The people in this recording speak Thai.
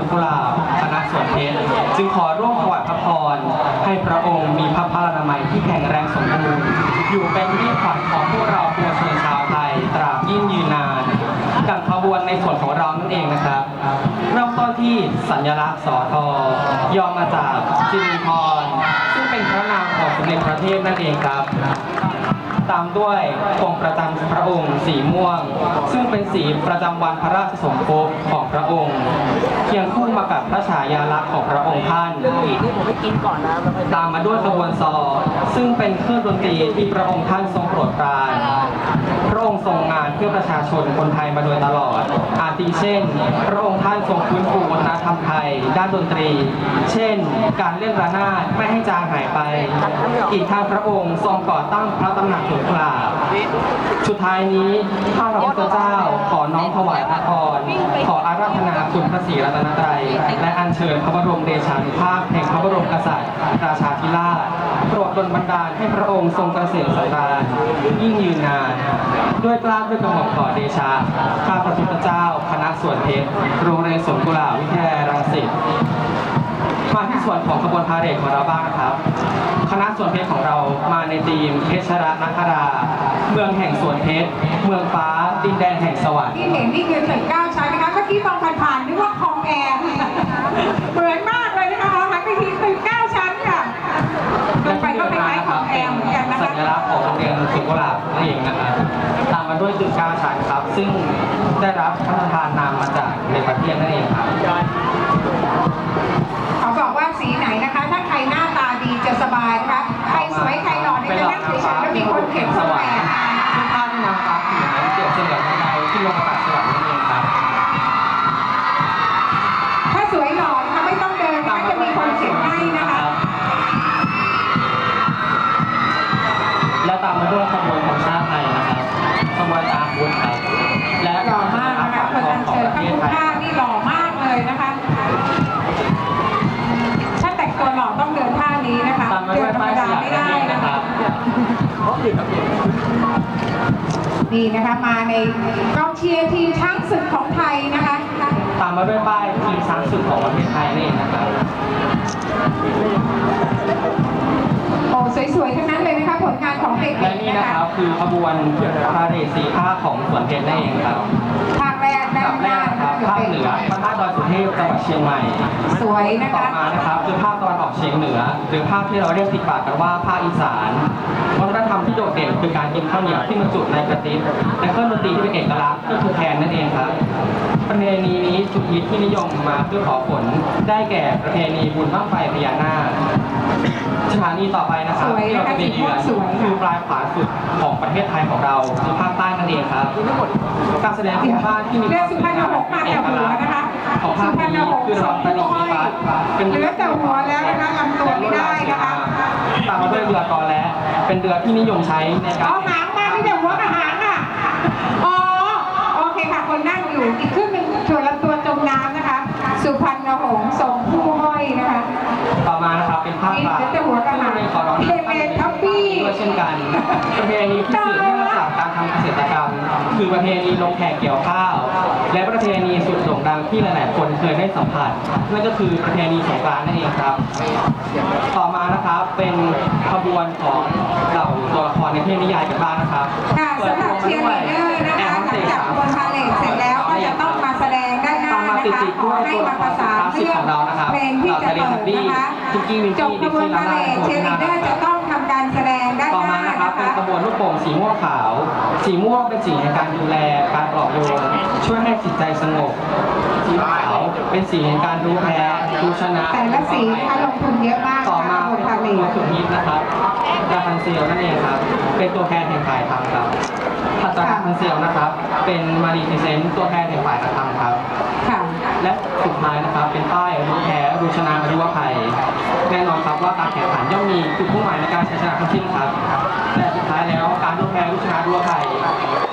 วนกุลาบคณะสวนเพชรจึงขอร่วมถวายพระพรให้พระองค์มีพระพลานามัยที่แข็งแรงสมบูรณ์อยู่เป็นที่ขวัญของพวกเราปวงชนชาวไทยตราบยิ่งยืนนานดังขบวนในส่วนของเรานั่นเองนะครับเริ่มต้นที่สัญลักษณ์สอทอย่อมาจากสิริพรซึ่งเป็นพระนามของสมเด็จพระเทพนั่นเองครับ ตามด้วยธงประจำพระองค์สีม่วง ซึ่งเป็นสีประจำวันพระราชสมภพของพระองค์ เคียงคู่มากับพระฉายาลักษณ์ของพระองค์ท่านตามมาด้วยขบวนซอ ซึ่งเป็นเครื่องดนตรีที่พระองค์ท่านทรงโปรดปรานพระองค์ทรงงานเพื่อประชาชนคนไทยมาโดยตลอด อาทิเช่น พระองค์ท่านทรงฟื้นฟู ด้านดนตรี เช่น การเล่นระนาดไม่ให้จางหายไป อีกทางพระองค์ทรงก่อตั้งพระตำหนักถุงกลาบสุดท้ายนี้ข้าพระพุทธเจ้าขอน้อมถวายพระพรขออาราธนาคุณพระศรีรัตนตรัยและอัญเชิญพระบรมเดชานุภาพแห่งพระบรมกษัตริย์ราชาธิราชโปรดดล บันดาลให้พระองค์ทรงเกษมสำราญยิ่งยืนนาน ด้วยกล้าด้วยกระหม่อมขอเดชาข้าพระพุทธเจ้า คณะสวนเพชรโรงเรียนสวนกุหลาบวิทยาลัยรังสิตมาที่ส่วนของขบวนพาเหรดของเราบ้างนะครับ คณะสวนเพชรของเรามาในธีมเพชรรัตนครา เมืองแห่งสวนเพชรเมืองฟ้าดินแดนแห่งสวรรค์ที่เห็นนี่คือตึกเก้าชั้นนะคะเมื่อกี้มองผ่านๆ ลาบนั่นเองนะครับตามมาด้วยตึกเก้าชั้นครับ ซึ่งได้รับพระราชทานนามมาจากในประเทศนั่นเองครับเขาบอกว่าสีไหนนะคะ ถ้าใครหน้าตาดีจะสบายนะคะใครสวยใครหล่อเนี่ยจะนั่งเฉยๆแล้วมีคนเข็นสแหวนซึ่งภาพที่นางฟ้าผืนนั้นเปรียบเสมือนบันไดที่ลงมาตัดสวรรค์ นี่นะคะมาในกองเชียร์ทีมช้างศึกของไทยนะคะตามมาด้วยป้ายทีมช้างศึกของประเทศไทยนั่นเองนะครับโอ้สวยๆทั้งนั้นเลยนะคะผลงานของเด็กและๆนี่นะนะคะครับคือขบวนพาเหรด สีภาคของสวนเพชรนั่นเองครับภาคแรกอันด้าดันบหแรน้ากคนะรัคะบคือภาคเป็นเหนือพระธาตุดอยสุเทพจังหวัดเชียงใหม่ สวยนะต่อคะ มานะครับคือภาคตะวันออกเฉียงเหนือ หรือภาคที่เราเรียกติดปากกันว่าภาคอีสานวัฒนธรรมที่โดดเด่นคือการกินข้าวเหนียวที่บรรจุในกระติบและเครื่องดนตรีที่เป็นเอกลักษณ์ก็คือแคนนั่นเองครับประเพณีนี้สุดฮิตที่นิยมมาเพื่อขอฝนได้แก่ประเพณีบุญบ้างไฟพญานาคสถานีต่อไปนะครับที่เราจะไปเยือนคือปลายขวาสุดของประเทศไทยของเราคือภาคใต้นั่นเองครับการแสดงพื้นบ้านที่มีคเรือวามสุพรรณหงส์มาแต่หัวนะคะของภาสุคพรรณนี้หงส์คือสรองตะลิห้งอยวัดเป็นเหลือแต่หัวแล้วนะคะลำตัวไม่ได้นะคะตามมาด้วยเรือกอและเป็นเรือที่นิยมใช้ในกาเอารหางมาไม่แต่หัวกับหางอะอ๋อโอเคค่ะคนนั่งอยู่อีกครึ่งหนึ่งส่วนลำตัวจมน้ำนะคะ สุพรรณหงส์ทรงผู้ห้อยนะคะต่อมานะครับเป็นภาคกลางนี่เดี๋ยวจะหัวกระหายซึ่งขอร้องเพลงเมทัฟฟี่ด้วยเช่นกันประเพณีที่สืบเนื่อำเกษตรกรรม คือประเพณีลงแขกเกี่ยวข้าว และประเพณีสุดโด่งดังที่หลาย ๆ คนเคยได้สัมผัสนั่นก็คือประเพณีสงกรานต์นั่นเองครับ ต่อมานะครับเป็นขบวนของเหล่าตัวละครในเทพนิยายกันบ้างนะครับค่ะสำหรับเชียร์ลีดเดอร์นะคะหลังจากขบวนพาเลทเสร็จแล้วก็จะต้องมาแสดงด้านหน้าตามมานะติดคะติดขอด้วยให้ตัวมาละคประรสานคลาสสิกเรื่องของเรานะครับเพลงที่จะเปิดเราจะได้นะคะคุกกี้วินจกี้บขบวนพาเลทเชียร์ลีดเดอร์จะต้องทำ การแสดงด้านต่อหมาน้านะครับนะเป็นคะขบวนลูกโป่งสีม่วงขาว สีม่วงเป็นสีในการดูแล การปลอบโยนช่วยให้จิตใจสงบ สีขาวเป็นสีในการรู้แพ้รู้ชนะแต่ละสีนะคะลงทุนเยอะมากต่อนะคะมาขบวนพาเลเป็นทสุดฮิตนะครับดาพันเซียวนั่นเองครับ เป็นตัวแทนแห่งฝ่ายธรรมครับถัดจากดาพันเซียวนะครับ เป็นมารีทิเซนต์ตัวแทนแห่งฝ่ายธรรมครับ ค่ะ และสุดท้ายนะครับเป็นป้ายรู้แพ้รู้ชนะรู้อภัย แน่นอนครับว่าการแข่งขันย่อมมีจุดมุ่งหมายในการชัยชนะทั้งสิ้นครับ แต่สุดท้ายแล้วการรู้แพ้รู้ชนะรู้อภัยและสีสุดท้าย